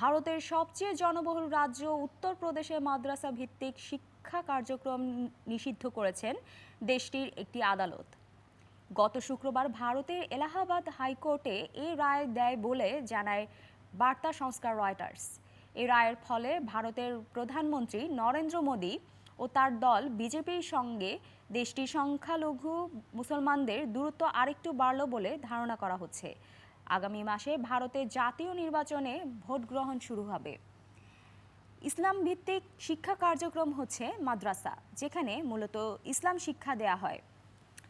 ভারতের সবচেয়ে জনবহুল রাজ্য উত্তরপ্রদেশে মাদ্রাসা ভিত্তিক শিক্ষা কার্যক্রম নিষিদ্ধ করেছেন দেশটির একটি আদালত। গত শুক্রবার ভারতের এলাহাবাদ হাইকোর্টে এই রায় দেয় বলে জানায় বার্তা সংস্কার রয়টার্স। এই রায়ের ফলে ভারতের প্রধানমন্ত্রী নরেন্দ্র মোদী ও তার দল বিজেপির সঙ্গে দেশটির সংখ্যালঘু মুসলমানদের দূরত্ব আরেকটু বাড়ল বলে ধারণা করা হচ্ছে। আগামী মাসে ভারতে জাতীয় নির্বাচনে ভোট গ্রহণ শুরু হবে। ইসলাম ভিত্তিক শিক্ষা কার্যক্রম হচ্ছে মাদ্রাসা, যেখানে মূলত ইসলাম শিক্ষা দেয়া হয়।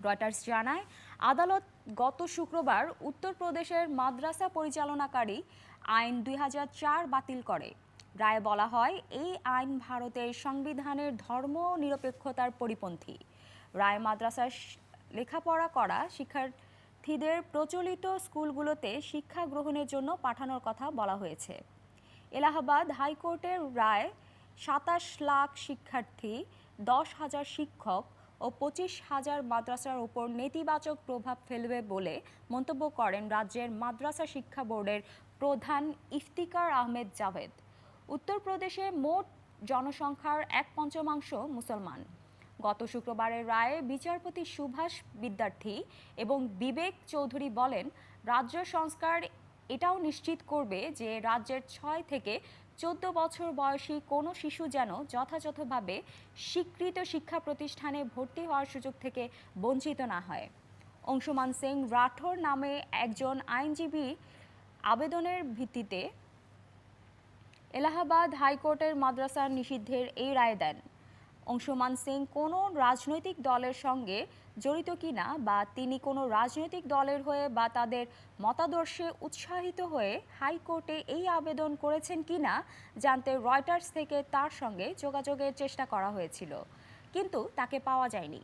রয়টার্স জানায়, আদালত গত শুক্রবার উত্তরপ্রদেশের মাদ্রাসা পরিচালনাকারী আইন দুই হাজার চার বাতিল করে। রায়ে বলা হয়, এই আইন ভারতের সংবিধানের ধর্ম নিরপেক্ষতার পরিপন্থী। রায় মাদ্রাসার লেখাপড়া করা শিক্ষার্থীদের প্রচলিত স্কুলগুলোতে শিক্ষা গ্রহণের জন্য পাঠানোর কথা বলা হয়েছে। এলাহাবাদ হাইকোর্টের রায়, সাতাশ লাখ শিক্ষার্থী, দশ হাজার শিক্ষক ও পঁচিশ হাজার মাদ্রাসার উপর নেতিবাচক প্রভাব ফেলবে বলে মন্তব্য করেন রাজ্যের মাদ্রাসা শিক্ষা বোর্ডের প্রধান ইফতিকার আহমেদ জাভেদ। উত্তরপ্রদেশে মোট জনসংখ্যার এক পঞ্চমাংশ মুসলমান। গত শুক্রবারের রায়ে বিচারপতি সুভাষ বিদ্যার্থী এবং বিবেক চৌধুরী বলেন, রাজ্য সংস্কার এটাও নিশ্চিত করবে যে রাজ্যের ছয় থেকে চোদ্দ বছর বয়সী কোনো শিশু যেন যথাযথভাবে স্বীকৃত শিক্ষা প্রতিষ্ঠানে ভর্তি হওয়ার সুযোগ থেকে বঞ্চিত না হয়। অংশুমান সিং রাঠোর নামে একজন আইনজীবী আবেদনের ভিত্তিতে এলাহাবাদ হাইকোর্টের মাদ্রাসা নিষিদ্ধের এই রায় দেন। অংশুমান সিং কোনো রাজনৈতিক দলের সঙ্গে জড়িত কিনা বা তিনি কোনো রাজনৈতিক দলের হয়ে বা তাদের মতাদর্শে উৎসাহিত হয়ে হাইকোর্টে এই আবেদন করেছেন কিনা জানতে রয়টার্স থেকে তার সঙ্গে যোগাযোগের চেষ্টা করা হয়েছিল। কিন্তু তাকে পাওয়া যায়নি।